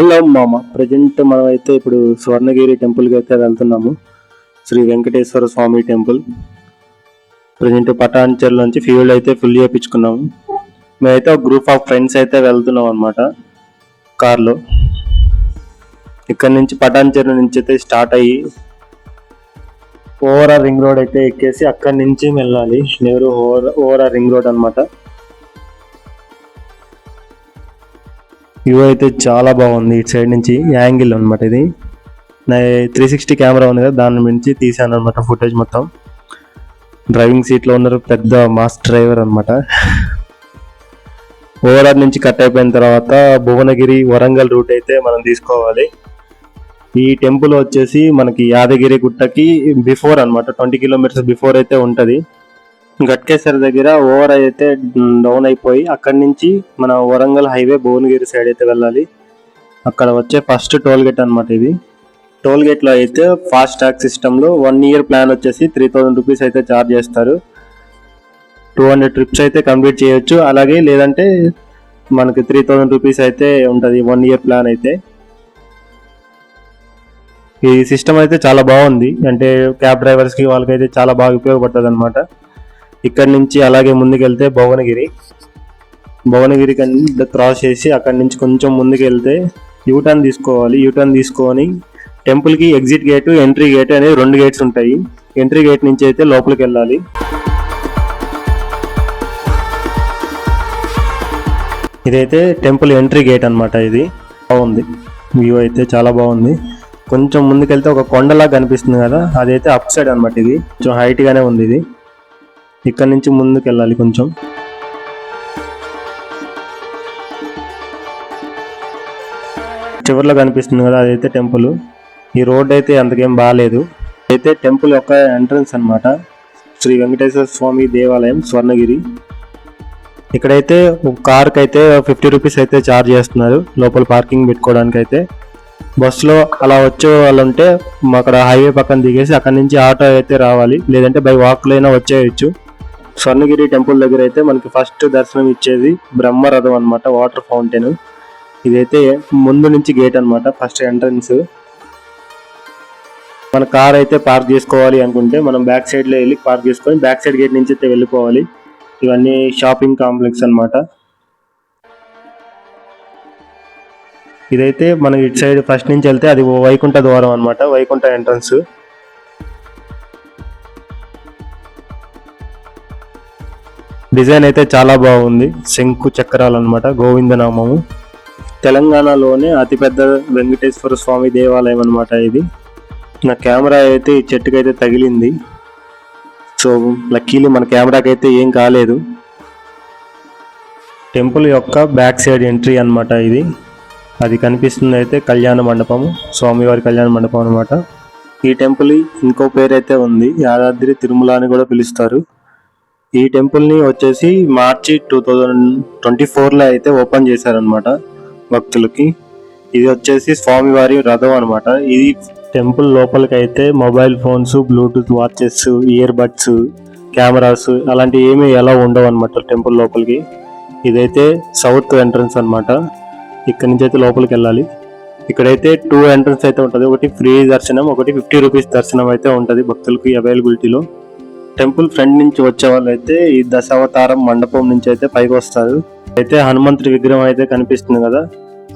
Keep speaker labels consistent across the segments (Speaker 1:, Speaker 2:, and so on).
Speaker 1: Hello మామ. Present మనమైతే ఇప్పుడు స్వర్ణగిరి టెంపుల్కి అయితే వెళ్తున్నాము. శ్రీ వెంకటేశ్వర స్వామి టెంపుల్. ప్రజెంట్ పటాన్చర్ నుంచి ఫ్యూల్ అయితే ఫుల్ చేయించుకున్నాము మేమైతే ఒక గ్రూప్ ఆఫ్ ఫ్రెండ్స్ అయితే వెళ్తున్నాం అనమాట కార్లో ఇక్కడ నుంచి పటాన్చెరు నుంచి అయితే స్టార్ట్ అయ్యి ఓవరా రింగ్ రోడ్ అయితే ఎక్కేసి అక్కడి నుంచి వెళ్ళాలి. నెహ్రూ ఓవరా రింగ్ రోడ్ అన్నమాట. వ్యూ అయితే చాలా బాగుంది. ఇటు సైడ్ నుంచి యాంగిల్ అనమాట ఇది. నా త్రీ సిక్స్టీ కెమెరా ఉంది కదా దాని నుంచి తీసాను అనమాట ఫుటేజ్ మొత్తం. డ్రైవింగ్ సీట్లో ఉన్నారు పెద్ద మాస్ డ్రైవర్ అనమాట ఓవరాల్ నుంచి కట్ అయిపోయిన తర్వాత భువనగిరి వరంగల్ రూట్ అయితే మనం తీసుకోవాలి. ఈ టెంపుల్ వచ్చేసి మనకి యాదగిరి గుట్టకి బిఫోర్ అనమాట ట్వంటీ కిలోమీటర్స్ బిఫోర్ అయితే ఉంటుంది. గట్కేశ్వర్ దగ్గర ఓవర్ అయితే డౌన్ అయిపోయి అక్కడి నుంచి మన వరంగల్ హైవే భువనగిరి సైడ్ అయితే వెళ్ళాలి. అక్కడ వచ్చే ఫస్ట్ టోల్ గేట్ అనమాట ఇది. టోల్ గేట్లో అయితే ఫాస్ట్ ట్యాగ్ సిస్టంలో వన్ ఇయర్ ప్లాన్ వచ్చేసి త్రీ థౌజండ్ రూపీస్ అయితే ఛార్జ్ చేస్తారు. టూ హండ్రెడ్ ట్రిప్స్ అయితే కంప్లీట్ చేయొచ్చు. అలాగే లేదంటే మనకి త్రీ థౌజండ్ రూపీస్ అయితే ఉంటుంది వన్ ఇయర్ ప్లాన్ అయితే. ఈ సిస్టమ్ అయితే చాలా బాగుంది. అంటే క్యాబ్ డ్రైవర్స్కి వాళ్ళకైతే చాలా బాగా ఉపయోగపడుతుంది అనమాట ఇక్కడ నుంచి అలాగే ముందుకెళ్తే భువనగిరి. భువనగిరి క్రాస్ చేసి అక్కడి నుంచి కొంచెం ముందుకెళ్తే యూటర్న్ తీసుకోవాలి. యూటర్న్ తీసుకొని టెంపుల్కి ఎగ్జిట్ గేటు ఎంట్రీ గేట్ అనే రెండు గేట్స్ ఉంటాయి. ఎంట్రీ గేట్ నుంచి అయితే లోపలికి వెళ్ళాలి ఇదైతే టెంపుల్ ఎంట్రీ గేట్ అన్నమాట ఇది. బాగుంది. వ్యూ అయితే చాలా బాగుంది. కొంచెం ముందుకెళ్తే ఒక కొండలా కనిపిస్తుంది కదా అదైతే అప్ సైడ్ అనమాట ఇది. కొంచెం హైట్గానే ఉంది ఇది. ఇక్కడ నుంచి ముందుకు వెళ్ళాలి కొంచెం. చివరిలో కనిపిస్తుంది కదా అదైతే టెంపుల్. ఈ రోడ్ అయితే అంతకేం బాగాలేదు అయితే టెంపుల్ యొక్క ఎంట్రన్స్ అనమాట శ్రీ వెంకటేశ్వర స్వామి దేవాలయం స్వర్ణగిరి. ఇక్కడైతే ఒక కార్కి అయితే ఫిఫ్టీ రూపీస్ అయితే ఛార్జ్ చేస్తున్నారు. లోపల పార్కింగ్ పెట్టుకోవడానికి అయితే బస్సులో అలా వచ్చే వాళ్ళు ఉంటే మా అక్కడ హైవే పక్కన దిగేసి అక్కడ నుంచి ఆటో అయితే రావాలి. లేదంటే బై వాక్లో అయినా వచ్చేయచ్చు. స్వర్ణగిరి టెంపుల్ దగ్గర అయితే మనకి ఫస్ట్ దర్శనం ఇచ్చేది బ్రహ్మరథం అనమాట వాటర్ ఫౌంటైన్. ఇదైతే ముందు నుంచి గేట్ అనమాట ఫస్ట్ ఎంట్రన్స్ మన కార్ అయితే పార్క్ చేసుకోవాలి అనుకుంటే మనం బ్యాక్ సైడ్లో వెళ్ళి పార్క్ చేసుకొని బ్యాక్ సైడ్ గేట్ నుంచి అయితే వెళ్ళిపోవాలి. ఇవన్నీ షాపింగ్ కాంప్లెక్స్ అన్నమాట. ఇదైతే మనం ఇటు సైడ్ ఫస్ట్ నుంచి వెళ్తే అది వైకుంఠ ద్వారం అనమాట వైకుంఠ ఎంట్రన్స్ డిజైన్ అయితే చాలా బాగుంది. శంకు చక్రాలు అనమాట గోవిందనామము. తెలంగాణలోనే అతిపెద్ద వెంకటేశ్వర స్వామి దేవాలయం అనమాట ఇది. నా కెమెరా అయితే ఈ చెట్టుకైతే తగిలింది. సో లక్కీలీ మన కెమెరాకి అయితే ఏం కాలేదు. టెంపుల్ యొక్క బ్యాక్ సైడ్ ఎంట్రీ అన్నమాట ఇది. అది కనిపిస్తుంది అయితే కళ్యాణ మండపము స్వామివారి కళ్యాణ మండపం అనమాట ఈ టెంపుల్ ఇంకో పేరు అయితే ఉంది యాదాద్రి తిరుమల అని కూడా పిలుస్తారు. ఈ టెంపుల్ని వచ్చేసి మార్చి టూ థౌజండ్ ట్వంటీ ఫోర్లో అయితే ఓపెన్ చేశారనమాట భక్తులకి. ఇది వచ్చేసి స్వామివారి రథం అనమాట ఇది టెంపుల్ లోపలికి అయితే mobile phones bluetooth watches earbuds cameras అలాంటివి ఏమీ ఎలా ఉండవు అనమాట టెంపుల్ లోపలికి. ఇదైతే సౌత్ ఎంట్రన్స్ అనమాట ఇక్కడ నుంచి అయితే లోపలికి వెళ్ళాలి. ఇక్కడైతే టూ ఎంట్రన్స్ అయితే ఉంటుంది. ఒకటి ఫ్రీ దర్శనం ఒకటి ఫిఫ్టీ రూపీస్ దర్శనం అయితే ఉంటుంది భక్తులకి అవైలబిలిటీలో టెంపుల్ ఫ్రంట్ నుంచి వచ్చే వాళ్ళు అయితే ఈ దశావతారం మండపం నుంచి అయితే పైకి వస్తారు. అయితే హనుమంతుడి విగ్రహం అయితే కనిపిస్తుంది కదా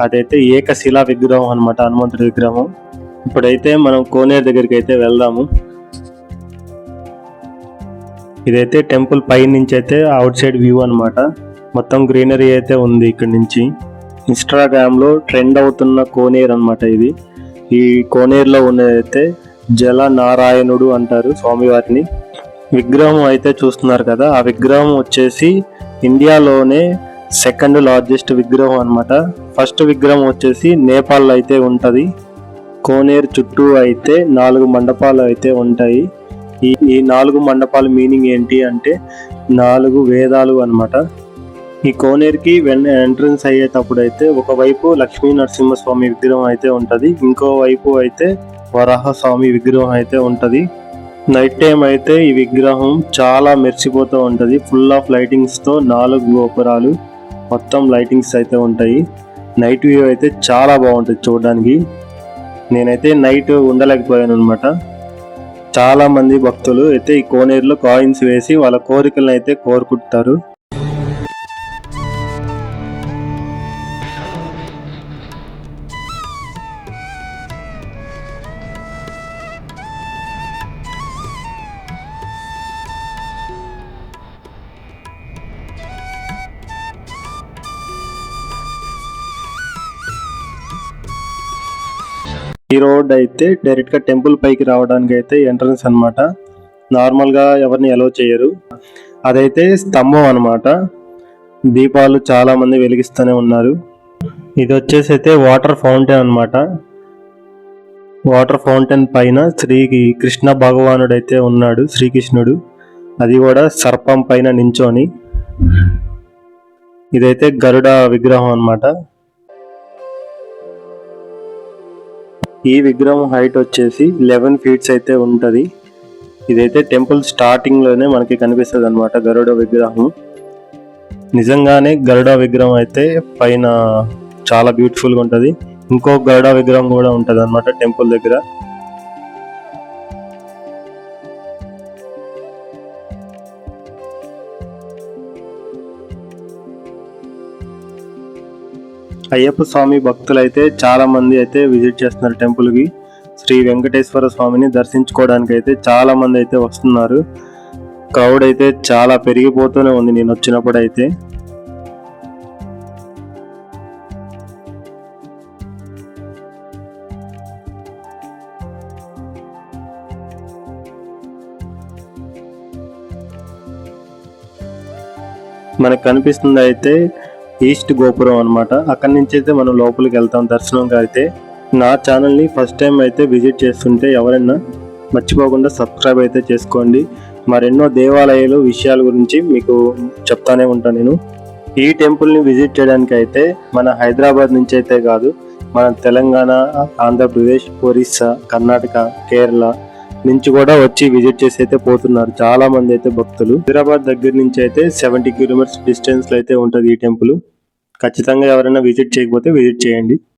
Speaker 1: అదైతే ఏకశిలా విగ్రహం అనమాట హనుమంతుడి విగ్రహం. ఇప్పుడైతే మనం కోనేరు దగ్గరికి అయితే వెళ్దాము. ఇదైతే టెంపుల్ పై నుంచి అయితే అవుట్ సైడ్ వ్యూ అనమాట మొత్తం గ్రీనరీ అయితే ఉంది ఇక్కడ నుంచి. ఇన్స్టాగ్రామ్లో ట్రెండ్ అవుతున్న కోనేరు అనమాట ఇది. ఈ కోనేరులో ఉన్నదైతే జల నారాయణుడు అంటారు స్వామివారిని. విగ్రహం అయితే చూస్తున్నారు కదా ఆ విగ్రహం వచ్చేసి ఇండియాలోనే సెకండ్ లార్జెస్ట్ విగ్రహం అనమాట ఫస్ట్ విగ్రహం వచ్చేసి నేపాల్ అయితే ఉంటుంది. కోనేరు చుట్టూ అయితే నాలుగు మండపాలు అయితే ఉంటాయి. ఈ ఈ నాలుగు మండపాల మీనింగ్ ఏంటి అంటే నాలుగు వేదాలు అనమాట ఈ కోనేరుకి వెన్ ఎంట్రన్స్ అయ్యేటప్పుడు అయితే ఒకవైపు లక్ష్మీ నరసింహస్వామి విగ్రహం అయితే ఉంటుంది. ఇంకోవైపు అయితే వరాహ స్వామి విగ్రహం అయితే ఉంటుంది. నైట్ టైం అయితే ఈ విగ్రహం చాలా మెరిసిపోతూ ఉంటుంది. ఫుల్ ఆఫ్ లైటింగ్స్తో నాలుగు గోపురాలు మొత్తం లైటింగ్స్ అయితే ఉంటాయి. నైట్ వ్యూ అయితే చాలా బాగుంటుంది చూడడానికి. నేనైతే నైట్ ఉండలేకపోయాను అనమాట చాలామంది భక్తులు అయితే ఈ కోనేరులో కాయిన్స్ వేసి వాళ్ళ కోరికలను అయితే కోరుకుంటారు. ఈ రోడ్ అయితే డైరెక్ట్గా టెంపుల్ పైకి రావడానికి అయితే ఎంట్రన్స్ అనమాట నార్మల్గా ఎవరిని అలో చేయరు. అదైతే స్తంభం అనమాట దీపాలు చాలా మంది వెలిగిస్తూనే ఉన్నారు. ఇది వచ్చేసి అయితే వాటర్ ఫౌంటైన్ అన్నమాట. వాటర్ ఫౌంటైన్ పైన శ్రీ కృష్ణ భగవానుడు అయితే ఉన్నాడు శ్రీకృష్ణుడు. అది కూడా సర్పం పైన నించొని. ఇదైతే గరుడ విగ్రహం అనమాట ఈ విగ్రహం హైట్ వచ్చేసి లెవెన్ ఫీట్స్ అయితే ఉంటుంది. ఇదైతే టెంపుల్ స్టార్టింగ్లోనే మనకి కనిపిస్తుంది అనమాట గరుడ విగ్రహం. నిజంగానే గరుడ విగ్రహం అయితే పైన చాలా బ్యూటిఫుల్గా ఉంటుంది. ఇంకో గరుడ విగ్రహం కూడా ఉంటుంది అనమాట టెంపుల్ దగ్గర. అయ్యప్ప స్వామి భక్తులు అయితే చాలా మంది అయితే విజిట్ చేస్తున్నారు టెంపుల్కి శ్రీ వెంకటేశ్వర స్వామిని దర్శించుకోవడానికి అయితే చాలా మంది అయితే వస్తున్నారు. క్రౌడ్ అయితే చాలా పెరిగిపోతూనే ఉంది నేను వచ్చినప్పుడు అయితే మనకు కనిపిస్తుంది అయితే ఈస్ట్ గోపురం అనమాట అక్కడి నుంచి అయితే మనం లోపలికి వెళ్తాం దర్శనంగా అయితే. నా ఛానల్ని ఫస్ట్ టైం అయితే విజిట్ చేస్తుంటే ఎవరైనా మర్చిపోకుండా సబ్స్క్రైబ్ అయితే చేసుకోండి. మరెన్నో దేవాలయాలు విషయాల గురించి మీకు చెప్తానే ఉంటాను నేను. ఈ టెంపుల్ని విజిట్ చేయడానికి అయితే మన హైదరాబాద్ నుంచి అయితే కాదు మన తెలంగాణ ఆంధ్రప్రదేశ్ ఒరిస్సా కర్ణాటక కేరళ నుంచి కూడా వచ్చి విజిట్ చేసి అయితే పోతున్నారు చాలా మంది అయితే భక్తులు. హైదరాబాద్ దగ్గర నుంచి అయితే సెవెంటీ కిలోమీటర్స్ డిస్టెన్స్లో అయితే ఉంటుంది ఈ టెంపుల్. ఖచ్చితంగా ఎవరైనా విజిట్ చేయకపోతే విజిట్ చేయండి.